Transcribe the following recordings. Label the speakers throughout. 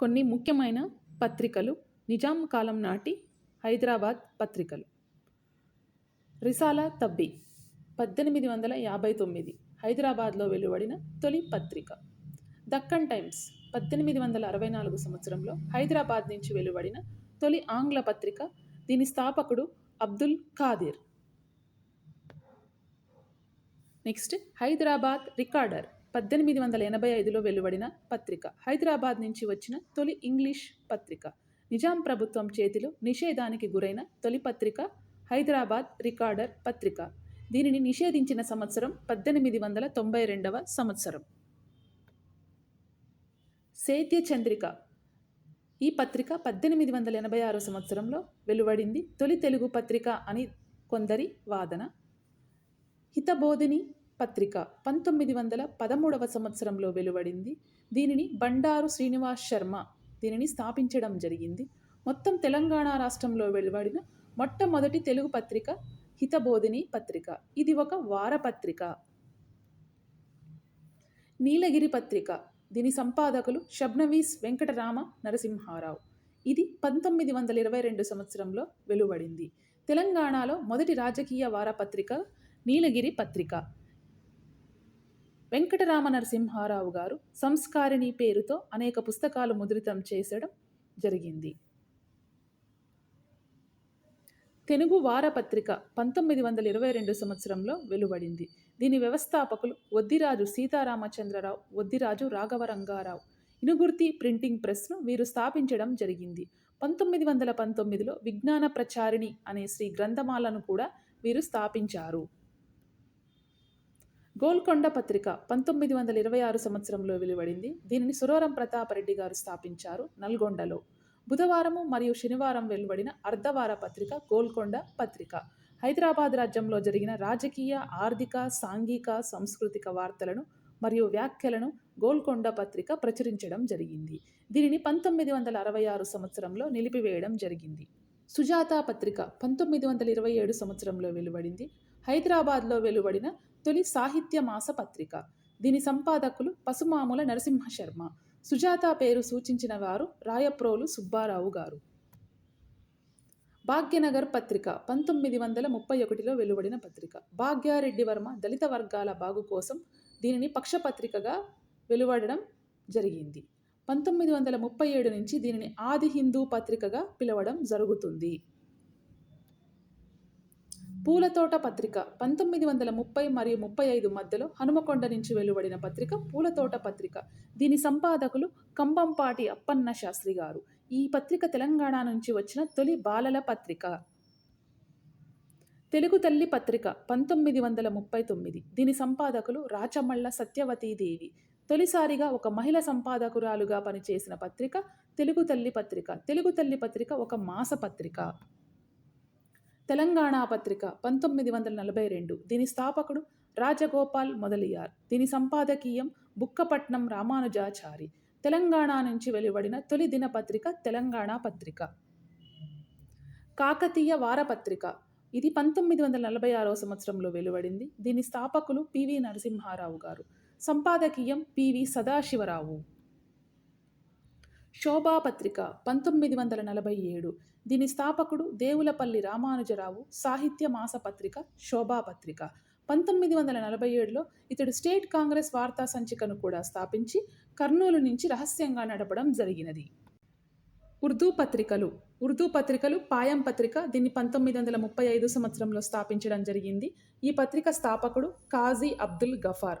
Speaker 1: కొన్ని ముఖ్యమైన పత్రికలు నిజాం కాలం నాటి హైదరాబాద్ పత్రికలు. రిసాలా తబ్బి పద్దెనిమిది వందల యాభై తొమ్మిది హైదరాబాద్లో వెలువడిన తొలి పత్రిక. దక్కన్ టైమ్స్ పద్దెనిమిది వందల అరవై నాలుగు సంవత్సరంలో హైదరాబాద్ నుంచి వెలువడిన తొలి ఆంగ్ల పత్రిక దీని స్థాపకుడు Abdul Qadir. Next Hyderabad recorder. పద్దెనిమిది వందల ఎనభై ఐదులో వెలువడిన పత్రిక. హైదరాబాద్ నుంచి వచ్చిన తొలి ఇంగ్లీష్ పత్రిక. నిజాం ప్రభుత్వం చేతిలో నిషేధానికి గురైన తొలి పత్రిక హైదరాబాద్ రికార్డర్ పత్రిక. దీనిని నిషేధించిన సంవత్సరం పద్దెనిమిది వందల తొంభై రెండవ సంవత్సరం. సేద్య చంద్రిక. ఈ పత్రిక పద్దెనిమిది వందల ఎనభై ఆరు సంవత్సరంలో వెలువడింది. తొలి తెలుగు పత్రిక అని కొందరి వాదన. హితబోధిని పత్రిక పంతొమ్మిది వందల పదమూడవ సంవత్సరంలో వెలువడింది. దీనిని బండారు శ్రీనివాస్ శర్మ దీనిని స్థాపించడం జరిగింది. మొత్తం తెలంగాణ రాష్ట్రంలో వెలువడిన మొట్టమొదటి తెలుగు పత్రిక హితబోధిని పత్రిక. ఇది ఒక వారపత్రిక. నీలగిరి పత్రిక. దీని సంపాదకులు షబ్నవీస్ వెంకటరామ నరసింహారావు. ఇది పంతొమ్మిది వందల ఇరవై రెండు సంవత్సరంలో వెలువడింది. తెలంగాణలో మొదటి రాజకీయ వారపత్రిక నీలగిరి పత్రిక. వెంకటరామ నరసింహారావు గారు సంస్కారిణి పేరుతో అనేక పుస్తకాలు ముద్రితం చేసడం జరిగింది. తెలుగు వారపత్రిక పంతొమ్మిది వందల ఇరవై రెండు సంవత్సరంలో వెలువడింది. దీని వ్యవస్థాపకులు వద్దిరాజు సీతారామచంద్రరావు వద్దిరాజు రాఘవరంగారావు. ఇనుగుర్తి ప్రింటింగ్ ప్రెస్ను వీరు స్థాపించడం జరిగింది. పంతొమ్మిది వందల పంతొమ్మిదిలో విజ్ఞాన ప్రచారిణి అనే శ్రీ గ్రంథమాలను కూడా వీరు స్థాపించారు. గోల్కొండ పత్రిక పంతొమ్మిది వందల ఇరవై ఆరు సంవత్సరంలో వెలువడింది. దీనిని సురవరం ప్రతాపరెడ్డి గారు స్థాపించారు నల్గొండలో. బుధవారము మరియు శనివారం వెలువడిన అర్ధవార పత్రిక గోల్కొండ పత్రిక. హైదరాబాద్ రాజ్యంలో జరిగిన రాజకీయ ఆర్థిక సాంఘిక సాంస్కృతిక వార్తలను మరియు వ్యాఖ్యలను గోల్కొండ పత్రిక ప్రచురించడం జరిగింది. దీనిని పంతొమ్మిది వందల అరవై ఆరు సంవత్సరంలో నిలిపివేయడం జరిగింది. సుజాత పత్రిక పంతొమ్మిది వందల ఇరవై ఏడు సంవత్సరంలో వెలువడింది. హైదరాబాద్లో వెలువడిన తొలి సాహిత్య మాస పత్రిక. దీని సంపాదకులు పసుమాముల నరసింహ శర్మ సుజాత పేరు సూచించిన వారు రాయప్రోలు సుబ్బారావు గారు. భాగ్యనగర్ పత్రిక పంతొమ్మిది వందల ముప్పై ఒకటిలో వెలువడిన పత్రిక. భాగ్యారెడ్డి వర్మ దళిత వర్గాల బాగు కోసం దీనిని పక్షపత్రికగా వెలువడడం జరిగింది. పంతొమ్మిది వందల ముప్పై ఏడు నుంచి దీనిని ఆది హిందూ పత్రికగా పిలవడం జరుగుతుంది. పూలతోట పత్రిక పంతొమ్మిది వందల ముప్పై మరియు ముప్పై ఐదు మధ్యలో హనుమకొండ నుంచి వెలువడిన పత్రిక పూలతోట పత్రిక. దీని సంపాదకులు కంబంపాటి అప్పన్న శాస్త్రి గారు. ఈ పత్రిక తెలంగాణ నుంచి వచ్చిన తొలి బాలల పత్రిక. తెలుగు తల్లి పత్రిక పంతొమ్మిది వందల ముప్పై తొమ్మిది. దీని సంపాదకులు రాచమల్ల సత్యవతీదేవి తొలిసారిగా ఒక మహిళ సంపాదకురాలుగా పనిచేసిన పత్రిక తెలుగు తల్లి పత్రిక. తెలుగు తల్లి పత్రిక ఒక మాస పత్రిక. తెలంగాణ పత్రిక పంతొమ్మిది వందల నలభై రెండు. దీని స్థాపకుడు రాజగోపాల్ మొదలియార్. దీని సంపాదకీయం బుక్కపట్నం రామానుజాచారి. తెలంగాణ నుంచి వెలువడిన తొలి దినపత్రిక తెలంగాణ పత్రిక. కాకతీయ వారపత్రిక ఇది పంతొమ్మిది వందల నలభై ఆరో సంవత్సరంలో వెలువడింది. దీని స్థాపకులు పివి నరసింహారావు గారు. సంపాదకీయం పివి సదాశివరావు. శోభాపత్రిక పంతొమ్మిది వందల నలభై ఏడు. దీని స్థాపకుడు దేవులపల్లి రామానుజరావు. సాహిత్య మాసపత్రిక శోభాపత్రిక పంతొమ్మిది వందల నలభై ఏడులో ఇతడు స్టేట్ కాంగ్రెస్ వార్తా సంచికను కూడా స్థాపించి కర్నూలు నుంచి రహస్యంగా నడపడం జరిగినది. ఉర్దూ పత్రికలు. ఉర్దూ పత్రికలు పాయం పత్రిక దీన్ని పంతొమ్మిది వందల ముప్పై ఐదు సంవత్సరంలో స్థాపించడం జరిగింది. ఈ పత్రిక స్థాపకుడు కాజీ అబ్దుల్ గఫార్.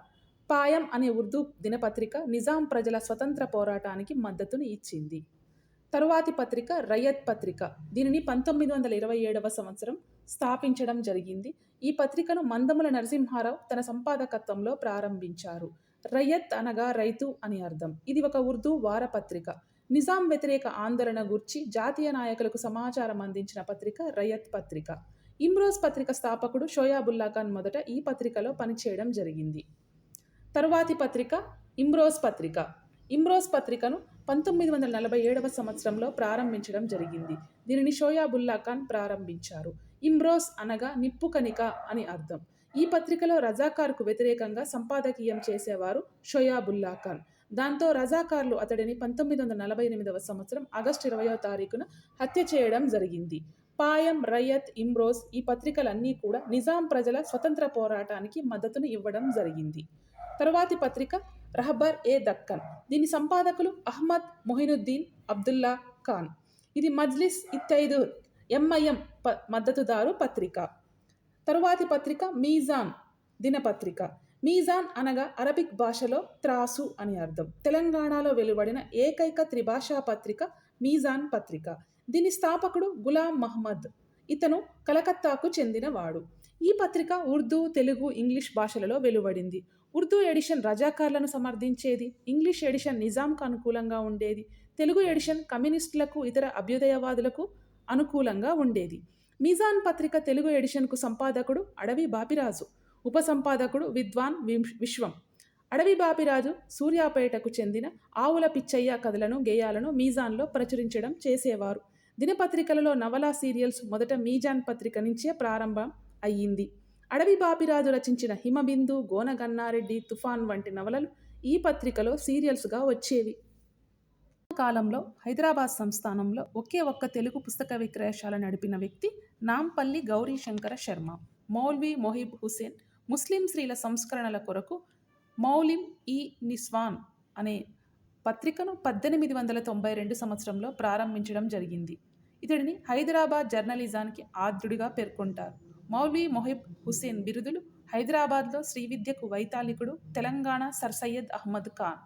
Speaker 1: పాయం అనే ఉర్దూ దినపత్రిక నిజాం ప్రజల స్వతంత్ర పోరాటానికి మద్దతును ఇచ్చింది. తరువాతి పత్రిక రయత్ పత్రిక. దీనిని పంతొమ్మిది వందల ఇరవై ఏడవ సంవత్సరం స్థాపించడం జరిగింది. ఈ పత్రికను మందముల నరసింహారావు తన సంపాదకత్వంలో ప్రారంభించారు. రయత్ అనగా రైతు అని అర్థం. ఇది ఒక ఉర్దూ వారపత్రిక. నిజాం వ్యతిరేక ఆందోళన గురించి జాతీయ నాయకులకు సమాచారం అందించిన పత్రిక రయత్ పత్రిక. ఇమ్రోజ్ పత్రిక స్థాపకుడు షోయాబుల్లా ఖాన్ మొదట ఈ పత్రికలో పనిచేయడం జరిగింది. తరువాతి పత్రిక ఇమ్రోజ్ పత్రిక. ఇమ్రోజ్ పత్రికను పంతొమ్మిది వందల నలభై ఏడవ సంవత్సరంలో ప్రారంభించడం జరిగింది. దీనిని షోయాబుల్లా ఖాన్ ప్రారంభించారు. ఇమ్రోజ్ అనగా నిప్పు కనిక అని అర్థం. ఈ పత్రికలో రజాకార్కు వ్యతిరేకంగా సంపాదకీయం చేసేవారు షోయాబుల్లా ఖాన్. దాంతో రజాకార్లు అతడిని పంతొమ్మిది వందల నలభై ఎనిమిదవ సంవత్సరం ఆగస్టు ఇరవయో తారీఖున హత్య చేయడం జరిగింది. పాయం రయత్ ఇమ్రోజ్ ఈ పత్రికలన్నీ కూడా నిజాం ప్రజల స్వతంత్ర పోరాటానికి మద్దతును ఇవ్వడం జరిగింది. తరువాతి పత్రిక రహబర్ ఏ దక్కన్. దీని సంపాదకులు అహ్మద్ మొహినుద్దీన్ అబ్దుల్లా ఖాన్. ఇది మజ్లిస్ ఇత్తైదు ఎంఐఎం ప మద్దతుదారు పత్రిక. తరువాతి పత్రిక మీజాన్ దినపత్రిక. మీజాన్ అనగా అరబిక్ భాషలో త్రాసు అని అర్థం. తెలంగాణలో వెలువడిన ఏకైక త్రిభాషా పత్రిక మీజాన్ పత్రిక. దీని స్థాపకుడు గులాం మహమ్మద్ ఇతను కలకత్తాకు చెందినవాడు. ఈ పత్రిక ఉర్దూ తెలుగు ఇంగ్లీష్ భాషలలో వెలువడింది. ఉర్దూ ఎడిషన్ రజాకార్లను సమర్థించేది ఇంగ్లీష్ ఎడిషన్ నిజాంకు అనుకూలంగా ఉండేది తెలుగు ఎడిషన్ కమ్యూనిస్టులకు ఇతర అభ్యుదయవాదులకు అనుకూలంగా ఉండేది. మీజాన్ పత్రిక తెలుగు ఎడిషన్కు సంపాదకుడు అడవి బాపిరాజు ఉపసంపాదకుడు విద్వాన్ విశ్వం. అడవి బాపిరాజు సూర్యాపేటకు చెందిన ఆవుల పిచ్చయ్య కథలను గేయాలను మీజాన్లో ప్రచురించడం చేసేవారు. దినపత్రికలలో నవలా సీరియల్స్ మొదట మీజాన్ పత్రిక నుంచే ప్రారంభం అయ్యింది. అడవి బాపిరాజు రచించిన హిమబిందు గోనగన్నారెడ్డి తుఫాన్ వంటి నవలలు ఈ పత్రికలో సీరియల్స్గా వచ్చేవి. కాలంలో హైదరాబాద్ సంస్థానంలో ఒకే ఒక్క తెలుగు పుస్తక విక్రయశాల నడిపిన వ్యక్తి నాంపల్లి గౌరీ శంకర శర్మ. మౌల్వీ మొహిబ్ హుసేన్ ముస్లిం స్త్రీల సంస్కరణల కొరకు మౌలిం ఈ నిస్వాన్ అనే పత్రికను పద్దెనిమిది వందల తొంభై రెండు సంవత్సరంలో ప్రారంభించడం జరిగింది. ఇతడిని హైదరాబాద్ జర్నలిజానికి ఆద్యుడిగా పేర్కొంటారు. మౌలీ మొహిబ్ హుసేన్ బిరుదులు హైదరాబాద్లో శ్రీ విద్యకు వైతాళికుడు తెలంగాణ సర్ సయ్యద్ అహ్మద్ ఖాన్.